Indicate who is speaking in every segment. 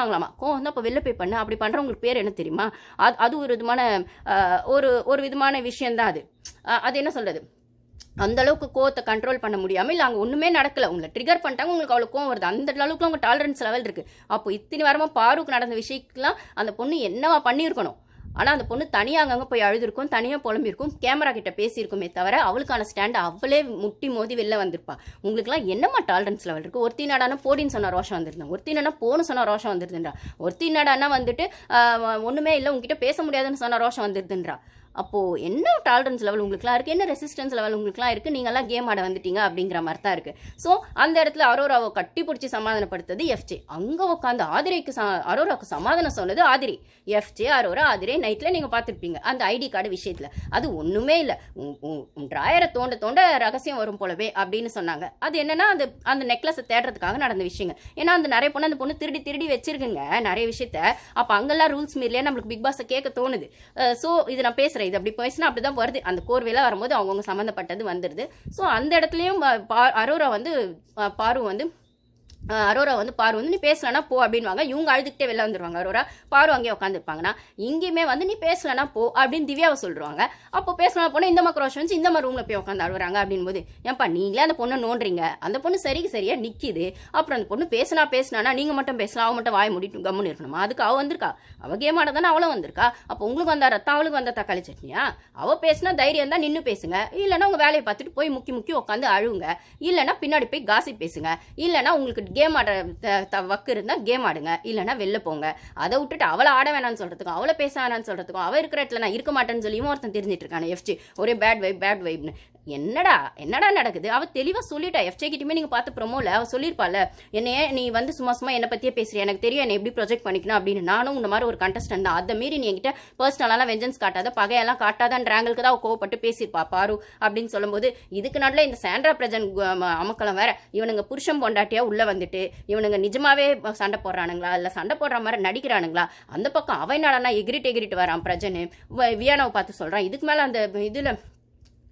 Speaker 1: வாங்கலாமா? கோவம் வந்து அப்போ வெளில போய் பண்ணு. அப்படி பண்ணுறவங்களுக்கு பேர் என்ன தெரியுமா? அது அது ஒரு விதமான ஒரு ஒரு விதமான விஷயந்தான் அது. அது என்ன சொல்கிறது அந்த அளவுக்கு கோவத்தை கண்ட்ரோல் பண்ண முடியாமல் இல்லை அங்கே ஒன்றுமே நடக்கலை. உங்களை ட்ரிகர் பண்ணிட்டாங்க உங்களுக்கு அவ்வளோ கோவம் வருது. அந்த அளவுக்கு உங்கள் டாலரன்ஸ் லெவல் இருக்குது அப்போ இத்தனை வாரமாக பாருக்கு நடந்த விஷயத்துக்குலாம் அந்த பொண்ணு என்னவா பண்ணியிருக்கணும்? ஆனால் அந்த பொண்ணு தனியாக அங்கங்கே போய் அழுதுருக்கும் தனியாக புலம்பிருக்கும் கேமரா கிட்ட பேசியிருக்குமே தவிர அவளுக்கான ஸ்டாண்ட் அவளே முட்டி மோதி வெளில வந்திருப்பா. உங்களுக்குலாம் என்னம்மா டாலரன்ஸ் லெவல் இருக்குது ஒருத்தி நாடானா போடின்னு சொன்ன ரோஷம் வந்திருந்தேன் ஒருத்தி நாடா போன்னு சொன்ன ரோஷம் வந்துருதுன்றா ஒருத்தி நாடானா வந்துட்டு ஒன்றுமே இல்லை உங்ககிட்ட பேச முடியாதுன்னு சொன்ன ரோஷம் வந்துருதுன்றா அப்போது என்ன டாலரன்ஸ் லெவல் உங்களுக்குலாம் இருக்குது என்ன ரெசிஸ்டன்ஸ் லெவல் உங்களுக்குலாம் இருக்குது நீங்கள்லாம் கேம் ஆட வந்துட்டீங்க அப்படிங்கிற மாதிரி தான் இருக்குது ஸோ அந்த இடத்துல அரோராவை கட்டி பிடிச்சி சமாதானப்படுத்தது எஃப்ஜே அங்கே உட்காந்து ஆதிரைக்கு ச அரோராவுக்கு சமாதானம் சொன்னது ஆதிரி. எஃப்ஜே அரோரா ஆதிரே நைட்டில் நீங்கள் பார்த்துருப்பீங்க. அந்த ஐடி கார்டு விஷயத்தில். அது ஒன்றுமே இல்லை. ட்ராயரை தோண்ட தோண்ட ரகசியம் வரும் போலவே அப்படின்னு சொன்னாங்க. அது என்னென்னா அந்த அந்த நெக்லஸை தேடுறதுக்காக நடந்த விஷயங்க. ஏன்னா அந்த நிறைய பொண்ணு அந்த பொண்ணு திருடி திருடி வச்சிருக்குங்க நிறைய விஷயத்த. அப்போ அங்கெல்லாம் ரூல்ஸ் மீறலையே நம்மளுக்கு பிக் பாஸை கேட்க தோணுது. ஸோ இது நான் பேசுகிறேன் இது அப்படி பேசினா அப்படி தான் வருது. அந்த கோர்வையில் வரும்போது அவங்கவுங்க சம்மந்தப்பட்டது வந்துடுது ஸோ அந்த இடத்துலையும் பா- அரோரா வந்து பார்வம் பாரு வந்து அரோரா வந்து பாரு வந்து நீ பேசலனா போ அப்படின்வாங்க இவங்க அழுதுகிட்டே வெளில வந்துருவாங்க. அரோரா பாரு அங்கேயே உட்காந்துருப்பாங்கன்னா இங்கேயுமே வந்து நீ பேசலனா போ அப்படின்னு திவ்யாவை சொல்லுவாங்க அப்போ பேசலாம் போனால் இந்த மாதிரி ரோஷம் வந்து இந்த மாதிரி ரூமில் போய் உட்காந்து அழுகுறாங்க அப்படின்போது ஏன்ப்பா நீங்களே அந்த பொண்ணை நோண்டுறீங்க? அந்த பொண்ணு சரிக்கு சரியா நிற்கிது அப்புறம் அந்த பொண்ணு பேசினா பேசினானா நீங்கள் மட்டும் பேசலாம் அவன் மட்டும் வாய் மூடிட்டு கம்முன்னு இருக்கணுமா? அதுக்கு அவள் வந்திருக்கா. அவ கேம் ஆட தானே அவளும் வந்திருக்கா. அப்போ உங்களுக்கு வந்தா ரத்தம் அவளுக்கு வந்த தக்காளி சட்னியா? அவள் பேசினா தைரியம் தான் நின்று பேசுங்க. இல்லைன்னா உங்கள் வேலையை பார்த்துட்டு போய் முக்கி முக்கி உட்காந்து அழுவுங்க. இல்லைன்னா பின்னாடி போய் காசி பேசுங்க. இல்லைனா உங்களுக்கு கேம் ஆட த- த- வக்கு இருந்தால் கேம் ஆடுங்க. இல்லைனா வெளில போங்க. அதை விட்டுட்டு அவளை ஆட வேணாம்னு சொல்கிறதுக்கும் அவளை பேச வேணாம்னு சொல்கிறதுக்கும் அவள் இருக்கிற இடத்துல நான் இருக்க மாட்டேன்னு சொல்லியும் ஒருத்தன் தெரிஞ்சிட்டு இருக்கானே எஃப்ஜி ஒரே பேட் வைப் பேட் வைப்னு என்னடா என்னடா நடக்குது? அவ தெளிவா சொல்லிட்டா. எஃப்ஜே கிட்டயுமே நீங்க பார்த்து ப்ரோமோல அவ சொல்லியிருப்பால என்னைய நீ வந்து சும்மா சும்மா என்னை பத்தியே பேசுறிய? எனக்கு தெரியும் என்னை எப்படி ப்ரொஜெக்ட் பண்ணிக்கணும் அப்படின்னு. நானும் இந்த மாதிரி ஒரு கண்டஸ்டன் தான். அதை மீறி நீ என்கிட்ட பர்சனலாலாம் வெஞ்சன்ஸ் காட்டாத பகையெல்லாம் காட்டாதன்ற ஆங்கிளுக்கு தான் கோவப்பட்டு பேசியிருப்பா. பாரு அப்படின்னு சொல்லும்போது இதுக்கு நடுவில் இந்த சாண்ட்ரா பிரஜன் கு- அமக்கலம் வேற. இவனுங்க புருஷன் பொண்டாட்டியா உள்ள வந்துட்டு இவனுங்க நிஜமாவே சண்டை போடுறானுங்களா? இல்ல சண்டை போடுற மாதிரி நடிக்கிறானுங்களா? அந்த பக்கம் அவன் என்னடா எகிரிட்டு எகிரிட்டு வரான் பிரஜன் வ- வியானாவை பார்த்து சொல்றான். இதுக்கு மேல அந்த இதுல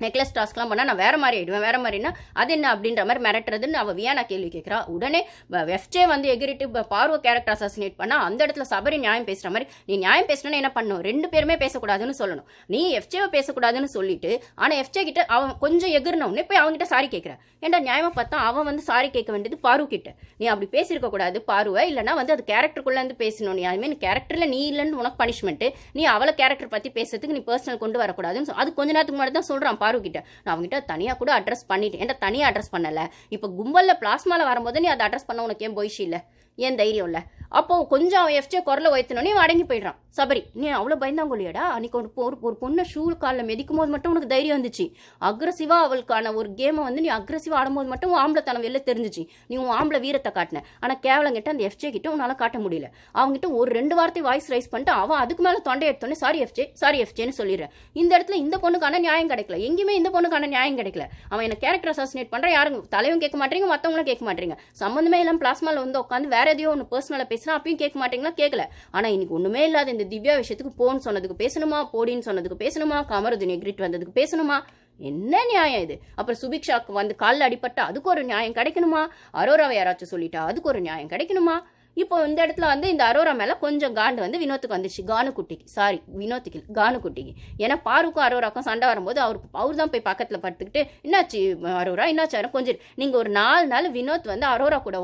Speaker 1: நெக்லஸ் டாஸ்க்லாம் பண்ணால் நான் வேற மாதிரி ஆகிடுவேன் வேறு மாதிரினா அது என்ன அப்படின்ற மாதிரி மிரட்டுறதுன்னு அவள் வியானா கேள்வி கேட்குறா. உடனே வெஃப்டே வந்து எகிரிட்டு ப- பார்வை கேரக்டர் அசாசினேட் பண்ணால் அந்த இடத்துல சபரி நியாயம் பேசுகிற மாதிரி நீ நியாயம் பேசணும்னு என்ன பண்ணணும் ரெண்டு பேருமே பேசக்கூடாதுன்னு சொல்லணும். நீ எஃப்ஜேவை பேசக்கூடாதுன்னு சொல்லிட்டு ஆனால் எஃப்ஜே கிட்ட அவன் கொஞ்சம் எகிரின உடனே போய் அவன்கிட்ட சாரி கேட்குறேன் ஏன்டா நியாயமாக பார்த்தா அவன் வந்து சாரி கேட்க வேண்டியது பாரு கிட்ட. நீ அப்படி பேசியிருக்க கூடாது பாருவை இல்லைனா வந்து அது கேரக்டருக்குள்ளேருந்து பேசணும். நீ ஐ மீன் நீ இல்லைன்னு உனக்கு பனிஷ்மெண்ட் நீ அவளை கேரக்டர் பற்றி பேசுறதுக்கு நீ பர்சனல் கொண்டு வரக்கூடாதுன்னு அது கொஞ்ச நேரத்துக்கு முன்னாடி தான் சொல்கிறான் பாரு கிட்ட நான் அவங்ககிட்ட தனியா கூட அட்ரஸ் பண்ணிட்டேன். என்கிட்ட தனியா அட்ரஸ் பண்ணல. இப்போ கும்பலில் பிளாஸ்மால வரும்போது நீ அதை அட்ரஸ் பண்ண உனக்கு ஏன் பொய்ஷி இல்லை ஏன் தைரியம் இல்ல? அப்போ கொஞ்சம் அவன் எஃப்ஜே குரலை உயர்த்தினோடனே அவன் அடங்கி போயிடுறான். சபரி நீ அவ்வளோ பயந்தாங்கொல்லியாடா அன்னைக்கு ஒரு ஒரு ஒரு பொண்ணை ஷூ காலில் மிதிக்கும் போது மட்டும் உனக்கு தைரியம் வந்துச்சு. அக்ரஸிவாக அவளுக்கான ஒரு கேமை வந்து நீ அக்ரஸிவாக ஆடும்போது மட்டும் உன் ஆம்பளைத்தனம் வெளில தெரிஞ்சிச்சு. நீ உன் ஆம்பளை வீரத்தை காட்டின. ஆனால் கேவலம் கிட்ட அந்த எஃப்ஜே கிட்ட உன்னால் காட்ட முடியல. அவங்ககிட்ட ஒரு ரெண்டு வார்த்தை வாய்ஸ் ரைஸ் பண்ணிட்டு அவன் அதுக்கு மேலே தொண்டை எடுத்தோன்னே சாரி எஃப்ஜே சாரி எஃப்ஜேன்னு சொல்லிடுறேன். இந்த இடத்துல இந்த பொண்ணுக்கான நியாயம் கிடைக்கல. எங்கேயுமே இந்த பொண்ணுக்கான நியாயம் கிடைக்கல. அவன் என்ன கேரக்டர் அசாசினேட் பண்ணுறான் யாரும் தலையும் கேட்க மாட்டேங்க மற்றவங்களும் கேட்க மாட்டீங்க. சம்மந்தமே இல்லாம பிளாஸ்மாவில் வந்து உட்காந்து வேற எதையோ ஒன்று பர்சனலாக பேசினா அப்பயும் கேட்க மாட்டீங்களா? கேட்கல ஆனா இன்னைக்கு ஒண்ணுமே இல்லாத இந்த திவ்யா விஷயத்துக்கு போன்னு சொன்னதுக்கு பேசணுமா? போடின்னு சொன்னதுக்கு பேசணுமா? கமருதினி நெக்ரிட் வந்ததுக்கு பேசணுமா? என்ன நியாயம் இது? அப்புறம் சுபிக்ஷாக்கு வந்து காலில் அடிபட்டா அதுக்கு ஒரு நியாயம் கிடைக்கணுமா? அரோராவை யாராச்சும் சொல்லிட்டா அதுக்கு ஒரு நியாயம் கிடைக்கணுமா? இப்போ இந்த இடத்துல வந்து இந்த அரோரா மேல கொஞ்சம் காண்டு வந்து வினோத்துக்கு வந்துச்சு. கானு குட்டிக்கு சாரி வினோத்துக்கு இல்ல, கானு குட்டிக்கு ஏன்னா பாருக்கும் அரோராக்கும் சண்டை வரும்போது அவருக்கு அவர் தான் போய் பக்கத்துல படுத்துக்கிட்டு என்னாச்சு அரோரா? என்னாச்சு? அரோரா?" கொஞ்சம் நீங்க ஒரு நாலு நாள் வினோத் வந்து அரோரா கூட